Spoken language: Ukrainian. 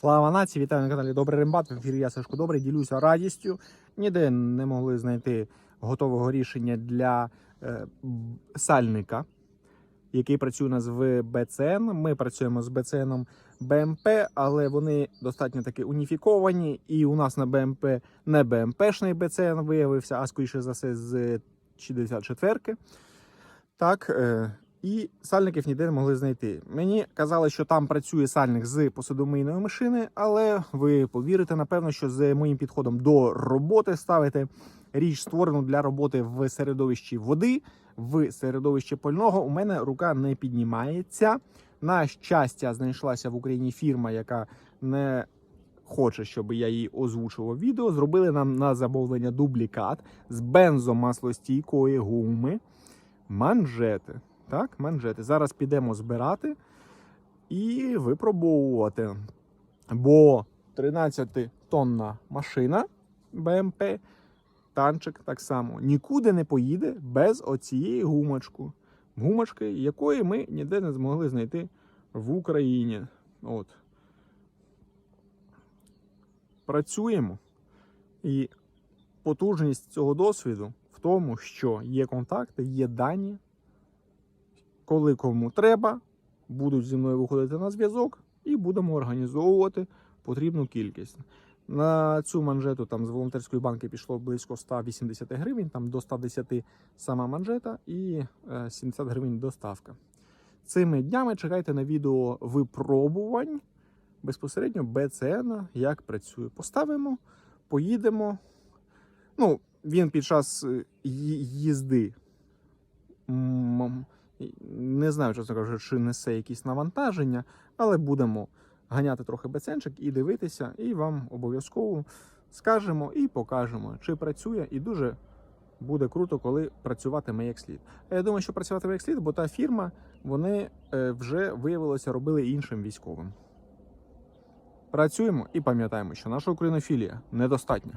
Слава нації! Вітаю на каналі Добрий Рембат. В ефірі я Сашко Добрий. Ділюся радістю. Ніде не могли знайти готового рішення для е, сальника, який працює у нас в БЦН. Ми працюємо з БЦНом БМП, але вони достатньо таки уніфіковані. І у нас на БМП не БМПшний БЦН виявився, а скоріше за все з 64-ки. Так, е, і сальників ніде не могли знайти. Мені казали, що там працює сальник з посудомийної машини, але ви повірите, напевно, що з моїм підходом до роботи ставити річ створену для роботи в середовищі води, в середовищі пального. У мене рука не піднімається. На щастя, знайшлася в Україні фірма, яка не хоче, щоб я її озвучував відео. Зробили нам на замовлення дублікат з бензомаслостійкої гуми манжети. Так, манжети. Зараз підемо збирати і випробовувати. Бо 13-тонна машина БМП, танчик так само, нікуди не поїде без оцієї гумочки. Гумочки, якої ми ніде не змогли знайти в Україні. От. Працюємо. І потужність цього досвіду в тому, що є контакти, є дані. Коли кому треба, будуть зі мною виходити на зв'язок і будемо організовувати потрібну кількість. На цю манжету там з волонтерської банки пішло близько 180 гривень, там до 110 сама манжета і е, 70 гривень доставка. Цими днями чекайте на відео випробувань безпосередньо БЦН, як працює. Поставимо, поїдемо. Ну, він під час е, їзди не знаю, чесно кажучи, чи несе якісь навантаження, але будемо ганяти трохи беценчик і дивитися, і вам обов'язково скажемо і покажемо, чи працює, і дуже буде круто, коли працюватиме як слід. А я думаю, що працюватиме як слід, бо та фірма вони е, вже виявилося робили іншим військовим. Працюємо і пам'ятаємо, що наша українофілія недостатня.